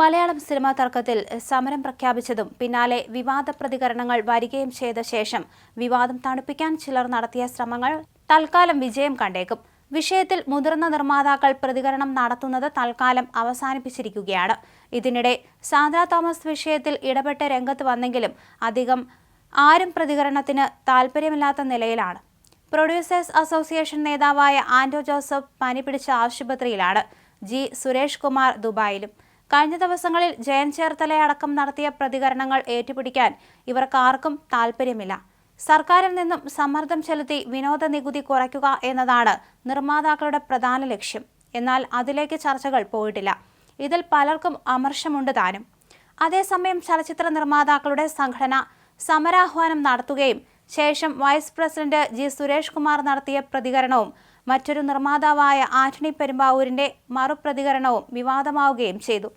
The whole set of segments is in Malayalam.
മലയാളം സിനിമാ തർക്കത്തിൽ സമരം പ്രഖ്യാപിച്ചതും പിന്നാലെ വിവാദ പ്രതികരണങ്ങൾ വരികയും ചെയ്ത ശേഷം വിവാദം തണുപ്പിക്കാൻ ചിലർ നടത്തിയ ശ്രമങ്ങൾ തൽക്കാലം വിജയം കണ്ടേക്കും. വിഷയത്തിൽ മുതിർന്ന നിർമ്മാതാക്കൾ പ്രതികരണം നടത്തുന്നത് തൽക്കാലം അവസാനിപ്പിച്ചിരിക്കുകയാണ്. ഇതിനിടെ സാന്ദ്ര തോമസ് വിഷയത്തിൽ ഇടപെട്ട് രംഗത്ത് വന്നെങ്കിലും അധികം ആരും പ്രതികരണത്തിന് താൽപ്പര്യമില്ലാത്ത നിലയിലാണ്. പ്രൊഡ്യൂസേഴ്സ് അസോസിയേഷൻ നേതാവായ ആന്റോ ജോസഫ് പനി പിടിച്ച ആശുപത്രിയിലാണ്. ജി സുരേഷ് കുമാർ ദുബായിലും കഴിഞ്ഞ ദിവസങ്ങളിൽ ജയൻ ചേർത്തലയടക്കം നടത്തിയ പ്രതികരണങ്ങൾ ഏറ്റുപിടിക്കാൻ ഇവർക്കാർക്കും താൽപ്പര്യമില്ല. സർക്കാരിൽ നിന്നും സമ്മർദ്ദം ചെലുത്തി വിനോദ നികുതി കുറയ്ക്കുക എന്നതാണ് നിർമ്മാതാക്കളുടെ പ്രധാന ലക്ഷ്യം. എന്നാൽ അതിലേക്ക് ചർച്ചകൾ പോയിട്ടില്ല. ഇതിൽ പലർക്കും അമർഷമുണ്ട് താനും. അതേസമയം ചലച്ചിത്ര നിർമ്മാതാക്കളുടെ സംഘടന സമരാഹ്വാനം നടത്തുകയും ശേഷം vice president G Suresh Kumar നടത്തിയ പ്രതികരണവും മറ്റൊരു നിർമ്മാതാവായ ആന്റണി പെരുമ്പാവൂരിന്റെ മറുപ്രതികരണവും വിവാദമാവുകയും ചെയ്തു.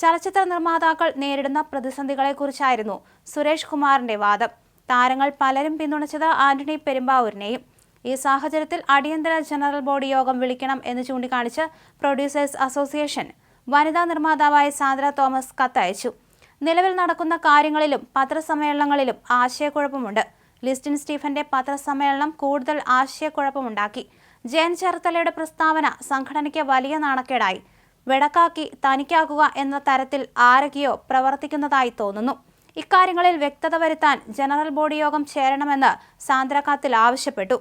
ചലച്ചിത്ര നിർമ്മാതാക്കൾ നേരിടുന്ന പ്രതിസന്ധികളെക്കുറിച്ചായിരുന്നു സുരേഷ് കുമാറിന്റെ വാദം. താരങ്ങൾ പലരും പിന്തുണച്ചത് ആന്റണി പെരുമ്പാവൂരിനെയും. ഈ സാഹചര്യത്തിൽ അടിയന്തര ജനറൽ ബോഡി യോഗം വിളിക്കണം എന്ന് ചൂണ്ടിക്കാണിച്ച് പ്രൊഡ്യൂസേഴ്സ് അസോസിയേഷൻ വനിതാ നിർമ്മാതാവായ സാന്ദ്ര തോമസ് കത്തയച്ചു. നിലവിൽ നടക്കുന്ന കാര്യങ്ങളിലും പത്രസമ്മേളനങ്ങളിലും ആശയക്കുഴപ്പമുണ്ട്. ലിസ്റ്റിൻ സ്റ്റീഫന്റെ പത്രസമ്മേളനം കൂടുതൽ ആശയക്കുഴപ്പമുണ്ടാക്കി. ജയൻ ചെറുത്തലയുടെ പ്രസ്താവന സംഘടനയ്ക്ക് വലിയ നാണക്കേടായി. വെടക്കാക്കി തനിക്കാക്കുക എന്ന തരത്തിൽ ആരൊക്കെയോ പ്രവർത്തിക്കുന്നതായി തോന്നുന്നു. ഇക്കാര്യങ്ങളിൽ വ്യക്തത വരുത്താൻ ജനറൽ ബോഡി യോഗം ചേരണമെന്ന് സാന്ദ്ര കത്തിൽ ആവശ്യപ്പെട്ടു.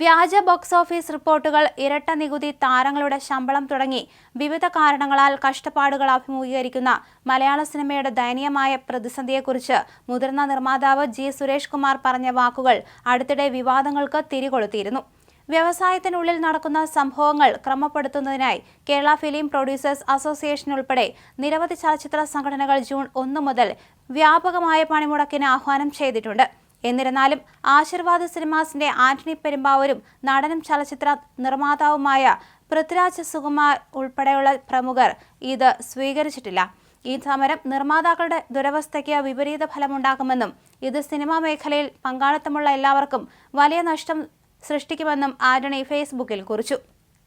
വ്യാജ ബോക്സ് ഓഫീസ് റിപ്പോർട്ടുകൾ ഇരട്ട നികുതി താരങ്ങളുടെ ശമ്പളം തുടങ്ങി വിവിധ കാരണങ്ങളാൽ കഷ്ടപ്പാടുകൾ അഭിമുഖീകരിക്കുന്ന മലയാള സിനിമയുടെ ദയനീയമായ പ്രതിസന്ധിയെക്കുറിച്ച് മുതിർന്ന നിർമ്മാതാവ് ജി സുരേഷ് കുമാർ പറഞ്ഞ വാക്കുകൾ അടുത്തിടെ വിവാദങ്ങൾക്ക് തിരികൊളുത്തിയിരുന്നു. വ്യവസായത്തിനുള്ളിൽ നടക്കുന്ന സംഭവങ്ങൾ ക്രമപ്പെടുത്തുന്നതിനായി കേരള ഫിലിം പ്രൊഡ്യൂസേഴ്സ് അസോസിയേഷൻ ഉൾപ്പെടെ നിരവധി ചലച്ചിത്ര സംഘടനകൾ ജൂൺ ഒന്ന് മുതൽ വ്യാപകമായ പണിമുടക്കിന് ആഹ്വാനം ചെയ്തിട്ടുണ്ട്. എന്നിരുന്നാലും ആശീർവാദ് സിനിമാസിന്റെ ആന്റണി പെരുമ്പാവൂരും നടനും ചലച്ചിത്ര നിർമ്മാതാവുമായ പൃഥ്വിരാജ് സുകുമാർ ഉൾപ്പെടെയുള്ള പ്രമുഖർ ഇത് സ്വീകരിച്ചിട്ടില്ല. ഈ സമരം നിർമ്മാതാക്കളുടെ ദുരവസ്ഥയ്ക്ക് വിപരീത ഫലമുണ്ടാക്കുമെന്നും ഇത് സിനിമാ മേഖലയിൽ പങ്കാളിത്തമുള്ള എല്ലാവർക്കും വലിയ നഷ്ടം സൃഷ്ടിക്കുമെന്നും ആന്റണി ഫേസ്ബുക്കിൽ കുറിച്ചു.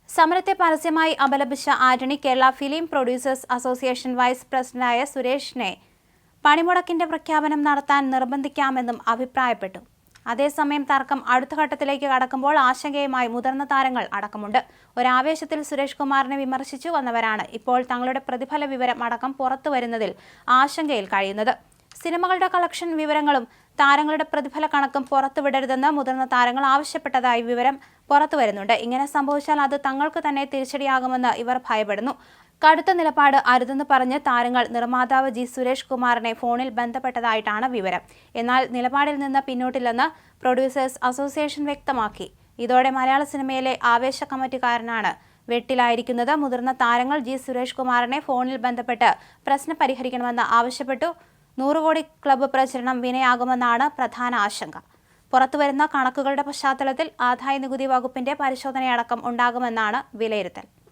സമരത്തെ പരസ്യമായി അപലപിച്ച Antony Kerala film producers association vice പ്രസിഡന്റായ സുരേഷിനെ പണിമുടക്കിന്റെ പ്രഖ്യാപനം നടത്താൻ നിർബന്ധിക്കാമെന്നും അഭിപ്രായപ്പെട്ടു. അതേസമയം തർക്കം അടുത്ത ഘട്ടത്തിലേക്ക് കടക്കുമ്പോൾ ആശങ്കയുമായി മുതിർന്ന താരങ്ങൾ അടക്കമുണ്ട്. ഒരാവേശത്തിൽ സുരേഷ് കുമാറിനെ വിമർശിച്ചു വന്നവരാണ് ഇപ്പോൾ തങ്ങളുടെ പ്രതിഫല വിവരം അടക്കം പുറത്തു വരുന്നതിൽ ആശങ്കയിൽ കഴിയുന്നത്. സിനിമകളുടെ കളക്ഷൻ വിവരങ്ങളും താരങ്ങളുടെ പ്രതിഫല കണക്കും പുറത്തുവിടരുതെന്ന് മുതിർന്ന താരങ്ങൾ ആവശ്യപ്പെട്ടതായി വിവരം പുറത്തു വരുന്നുണ്ട് ഇങ്ങനെ സംഭവിച്ചാൽ അത് തങ്ങൾക്ക് തന്നെ തിരിച്ചടിയാകുമെന്ന് ഇവർ ഭയപ്പെടുന്നു. കടുത്ത നിലപാട് അരുതെന്ന് പറഞ്ഞ് താരങ്ങൾ നിർമ്മാതാവ് ജി സുരേഷ് കുമാറിനെ ഫോണിൽ ബന്ധപ്പെട്ടതായിട്ടാണ് വിവരം. എന്നാൽ നിലപാടിൽ നിന്ന് പിന്നോട്ടില്ലെന്ന് പ്രൊഡ്യൂസേഴ്സ് അസോസിയേഷൻ വ്യക്തമാക്കി. ഇതോടെ മലയാള സിനിമയിലെ ആവേശ കമ്മിറ്റിക്കാരനാണ് വെട്ടിലായിരിക്കുന്നത്. മുതിർന്ന താരങ്ങൾ ജി സുരേഷ് കുമാറിനെ ഫോണിൽ ബന്ധപ്പെട്ട് പ്രശ്നം പരിഹരിക്കണമെന്ന് ആവശ്യപ്പെട്ടു. നൂറ് കോടി ക്ലബ്ബ് പ്രചരണം വിനയാകുമെന്നാണ് പ്രധാന ആശങ്ക. പുറത്തുവരുന്ന കണക്കുകളുടെ പശ്ചാത്തലത്തിൽ ആദായ നികുതി വകുപ്പിന്റെ പരിശോധനയടക്കം ഉണ്ടാകുമെന്നാണ് വിലയിരുത്തൽ.